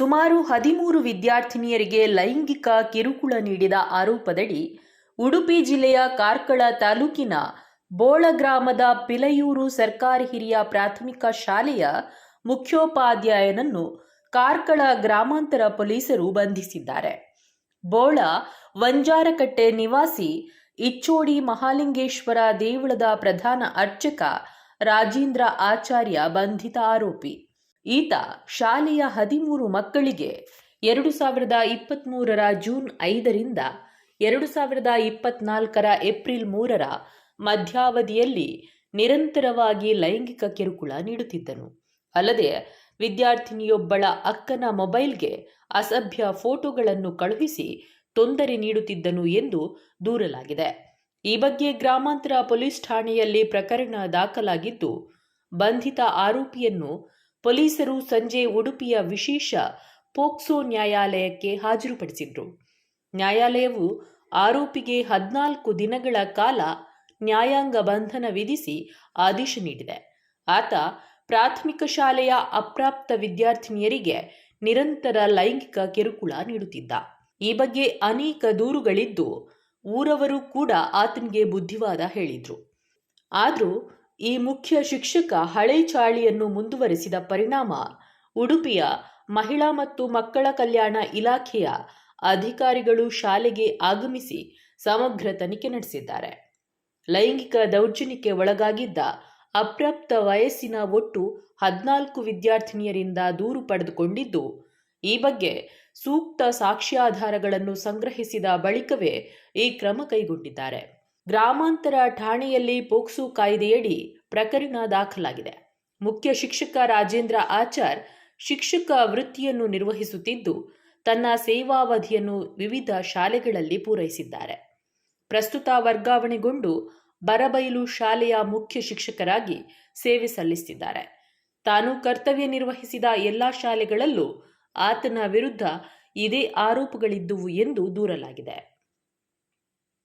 ಸುಮಾರು ಹದಿಮೂರು ವಿದ್ಯಾರ್ಥಿನಿಯರಿಗೆ ಲೈಂಗಿಕ ಕಿರುಕುಳ ನೀಡಿದ ಆರೋಪದಡಿ ಉಡುಪಿ ಜಿಲ್ಲೆಯ ಕಾರ್ಕಳ ತಾಲೂಕಿನ ಬೋಳ ಗ್ರಾಮದ ಪಿಲಯೂರು ಸರ್ಕಾರಿ ಹಿರಿಯ ಪ್ರಾಥಮಿಕ ಶಾಲೆಯ ಮುಖ್ಯೋಪಾಧ್ಯಾಯನನ್ನು ಕಾರ್ಕಳ ಗ್ರಾಮಾಂತರ ಪೊಲೀಸರು ಬಂಧಿಸಿದ್ದಾರೆ. ಬೋಳ ವಂಜಾರಕಟ್ಟೆ ನಿವಾಸಿ ಇಚ್ಚೋಡಿ ಮಹಾಲಿಂಗೇಶ್ವರ ದೇವಳದ ಪ್ರಧಾನ ಅರ್ಚಕ ರಾಜೇಂದ್ರ ಆಚಾರ್ಯ ಬಂಧಿತ ಆರೋಪಿ. ಈತ ಶಾಲೆಯ ಹದಿಮೂರು ಮಕ್ಕಳಿಗೆ ಎರಡು ಸಾವಿರದ ಇಪ್ಪತ್ತ್ಮೂರರ ಜೂನ್ ಐದರಿಂದ ಎರಡು ಸಾವಿರದ ಇಪ್ಪತ್ನಾಲ್ಕರ ಏಪ್ರಿಲ್ ಮೂರರ ಮಧ್ಯಾವಧಿಯಲ್ಲಿ ನಿರಂತರವಾಗಿ ಲೈಂಗಿಕ ಕಿರುಕುಳ ನೀಡುತ್ತಿದ್ದನು. ಅಲ್ಲದೆ, ವಿದ್ಯಾರ್ಥಿನಿಯೊಬ್ಬಳ ಅಕ್ಕನ ಮೊಬೈಲ್ಗೆ ಅಸಭ್ಯ ಫೋಟೋಗಳನ್ನು ಕಳುಹಿಸಿ ತೊಂದರೆ ನೀಡುತ್ತಿದ್ದನು ಎಂದು ದೂರಲಾಗಿದೆ. ಈ ಬಗ್ಗೆ ಗ್ರಾಮಾಂತರ ಪೊಲೀಸ್ ಠಾಣೆಯಲ್ಲಿ ಪ್ರಕರಣ ದಾಖಲಾಗಿದ್ದು, ಬಂಧಿತ ಆರೋಪಿಯನ್ನು ಪೊಲೀಸರು ಸಂಜೆ ಉಡುಪಿಯ ವಿಶೇಷ ಪೋಕ್ಸೋ ನ್ಯಾಯಾಲಯಕ್ಕೆ ಹಾಜರುಪಡಿಸಿದ್ರು. ನ್ಯಾಯಾಲಯವು ಆರೋಪಿಗೆ ಹದಿನಾಲ್ಕು ದಿನಗಳ ಕಾಲ ನ್ಯಾಯಾಂಗ ಬಂಧನ ವಿಧಿಸಿ ಆದೇಶ ನೀಡಿದೆ. ಆತ ಪ್ರಾಥಮಿಕ ಶಾಲೆಯ ಅಪ್ರಾಪ್ತ ವಿದ್ಯಾರ್ಥಿನಿಯರಿಗೆ ನಿರಂತರ ಲೈಂಗಿಕ ಕಿರುಕುಳ ನೀಡುತ್ತಿದ್ದ. ಈ ಬಗ್ಗೆ ಅನೇಕ ದೂರುಗಳಿದ್ದು, ಊರವರು ಕೂಡ ಆತನಿಗೆ ಬುದ್ಧಿವಾದ ಹೇಳಿದ್ರು. ಆದರೂ ಈ ಮುಖ್ಯ ಶಿಕ್ಷಕ ಹಳೆ ಚಾಳಿಯನ್ನು ಮುಂದುವರೆಸಿದ ಪರಿಣಾಮ ಉಡುಪಿಯ ಮಹಿಳಾ ಮತ್ತು ಮಕ್ಕಳ ಕಲ್ಯಾಣ ಇಲಾಖೆಯ ಅಧಿಕಾರಿಗಳು ಶಾಲೆಗೆ ಆಗಮಿಸಿ ಸಮಗ್ರ ತನಿಖೆ ನಡೆಸಿದ್ದಾರೆ. ಲೈಂಗಿಕ ದೌರ್ಜನ್ಯಕ್ಕೆ ಒಳಗಾಗಿದ್ದ ಅಪ್ರಾಪ್ತ ವಯಸ್ಸಿನ ಒಟ್ಟು ಹದಿನಾಲ್ಕು ವಿದ್ಯಾರ್ಥಿನಿಯರಿಂದ ದೂರು ಪಡೆದುಕೊಂಡಿದ್ದು, ಈ ಬಗ್ಗೆ ಸೂಕ್ತ ಸಾಕ್ಷ್ಯಾಧಾರಗಳನ್ನು ಸಂಗ್ರಹಿಸಿದ ಬಳಿಕವೇ ಈ ಕ್ರಮ ಕೈಗೊಂಡಿದ್ದಾರೆ. ಗ್ರಾಮಾಂತರ ಠಾಣೆಯಲ್ಲಿ ಪೋಕ್ಸೋ ಕಾಯ್ದೆಯಡಿ ಪ್ರಕರಣ ದಾಖಲಾಗಿದೆ. ಮುಖ್ಯ ಶಿಕ್ಷಕ ರಾಜೇಂದ್ರ ಆಚಾರ್ ಶಿಕ್ಷಕ ವೃತ್ತಿಯನ್ನು ನಿರ್ವಹಿಸುತ್ತಿದ್ದು, ತನ್ನ ಸೇವಾವಧಿಯನ್ನು ವಿವಿಧ ಶಾಲೆಗಳಲ್ಲಿ ಪೂರೈಸಿದ್ದಾರೆ. ಪ್ರಸ್ತುತ ವರ್ಗಾವಣೆಗೊಂಡು ಬರಬೈಲು ಶಾಲೆಯ ಮುಖ್ಯ ಶಿಕ್ಷಕರಾಗಿ ಸೇವೆ ಸಲ್ಲಿಸುತ್ತಿದ್ದಾರೆ. ತಾನು ಕರ್ತವ್ಯ ನಿರ್ವಹಿಸಿದ ಎಲ್ಲ ಶಾಲೆಗಳಲ್ಲೂ ಆತನ ವಿರುದ್ಧ ಇದೇ ಆರೋಪಗಳಿದ್ದುವು ಎಂದು ದೂರಲಾಗಿದೆ.